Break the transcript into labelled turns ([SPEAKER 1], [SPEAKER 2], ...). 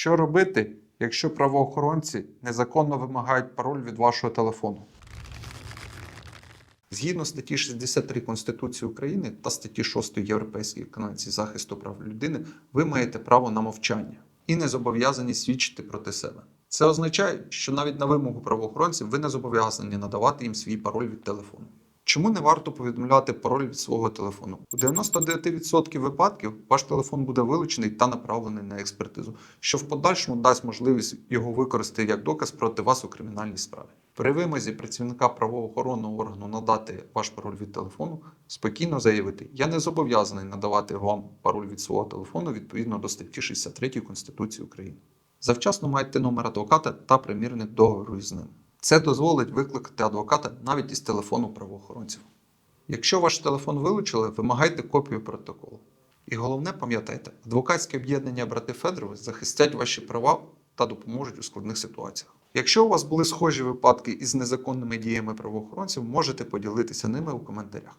[SPEAKER 1] Що робити, якщо правоохоронці незаконно вимагають пароль від вашого телефону? Згідно статті 63 Конституції України та статті 6 Європейської конвенції захисту прав людини, ви маєте право на мовчання і не зобов'язані свідчити проти себе. Це означає, що навіть на вимогу правоохоронців ви не зобов'язані надавати їм свій пароль від телефону. Чому не варто повідомляти пароль від свого телефону? У 99% випадків ваш телефон буде вилучений та направлений на експертизу, що в подальшому дасть можливість його використати як доказ проти вас у кримінальній справі. При вимозі працівника правоохоронного органу надати ваш пароль від телефону, спокійно заявити: я не зобов'язаний надавати вам пароль від свого телефону відповідно до статті 63 Конституції України. Завчасно майте номер адвоката та примірник договору із ним. Це дозволить викликати адвоката навіть із телефону правоохоронців. Якщо ваш телефон вилучили, вимагайте копію протоколу. І головне, пам'ятайте, адвокатське об'єднання брати Федорови захистять ваші права та допоможуть у складних ситуаціях. Якщо у вас були схожі випадки із незаконними діями правоохоронців, можете поділитися ними у коментарях.